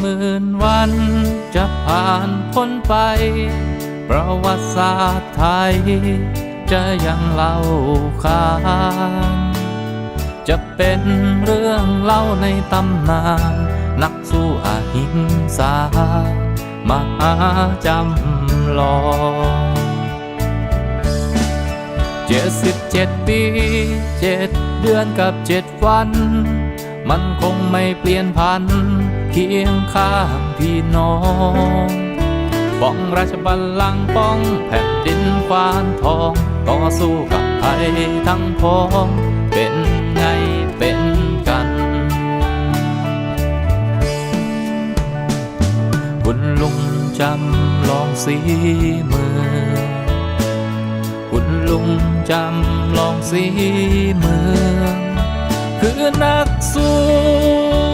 หมื่นวันจะผ่านพ้นไป ประวัติศาสตร์ไทย จะยังเล่าขานจะเป็นเรื่องเล่าในตำนาน นักสู้อาหิงสามาจำลองเจ็ดสิบเจ็ดปีเจ็ดเดือนกับเจ็ดวัน มันคงไม่เปลี่ยนพัน เคียงข้างพี่น้องป้องราชบัลลังก์ป้องแผ่นดินฟ้านทองต่อสู้กับไทยทั้งพ้องเป็นไงเป็นกันคุณลุงจำลองสีมือคุณลุงจำลองสีเมืองคือนักสู้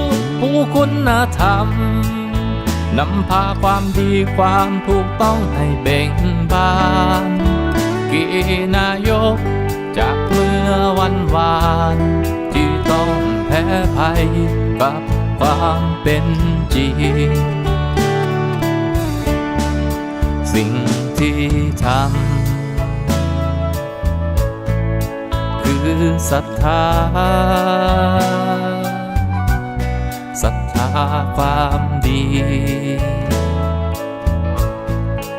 คุณธรรมนำพาความดีความถูกต้องให้เบ่งบานกีนายกจากเมื่อวันวาน ที่ต้องแพ้ภัยกับความเป็นจริง สิ่งที่ทำคือศรัทธาาความดี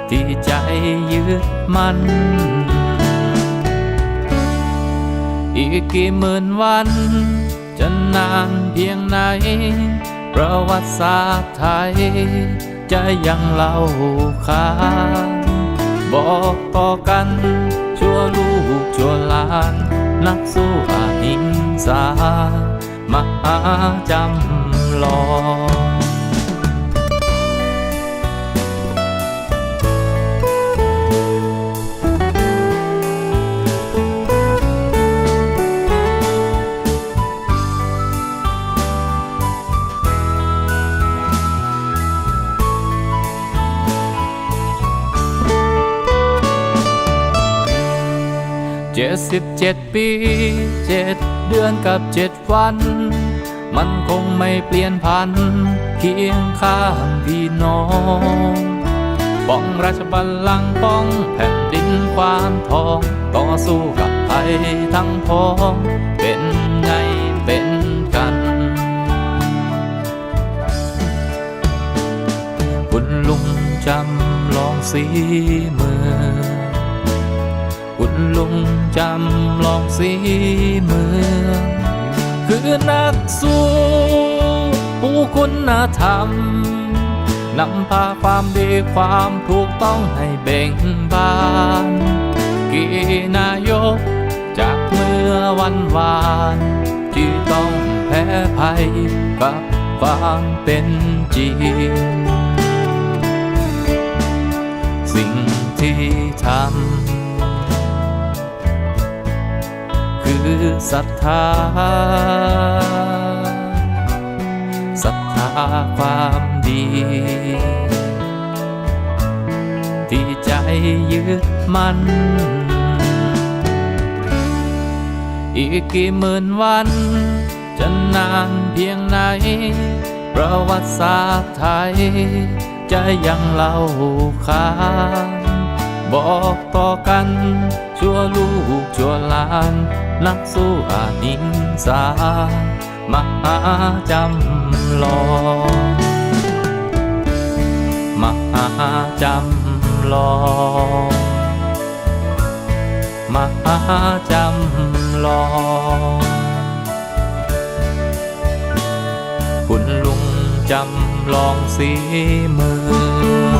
ที่ใจยึดมันอีกกี่หมื่นวัน จะนานเพียงไหน ประวัติศาสตร์ไทย จะยังเล่าขานบอกต่อกันชั่วลูกชั่วหลาน นักสู้อาหิงสามาจำ ลองเจ็ดสิบเจ็ดปีเจ็ดเดือนกับเจ็ดวัน มันคงไม่เปลี่ยนพันเคียงข้างพี่น้องป้องราชบัลลังก์ป้องแผ่นดินความทองต่อสู้กับไทยทั้งพ้องเป็นไงเป็นกันคุณลุงจำลองสีมือคุณลุงจำลองสีเมือง คือนักสู้ผู้คุณธรรมนำพาความดีความถูกต้องให้เบ่งบานกีนายกจากเมื่อวันวาน ที่ต้องแพ้ภัยกับความเป็นจริง ศรัทธาศรัทธาความดี ที่ใจยึดมันอีกกี่หมื่นวัน จะนานเพียงไหน ประวัติศาสตร์ไทย จะยังเล่าขานบอกต่อกัน ชั่วลูกชั่วหลาน นักสู้อาหิงสามาจำลองมาจำลองมาจำลองคุณลุงจำลองสีมือ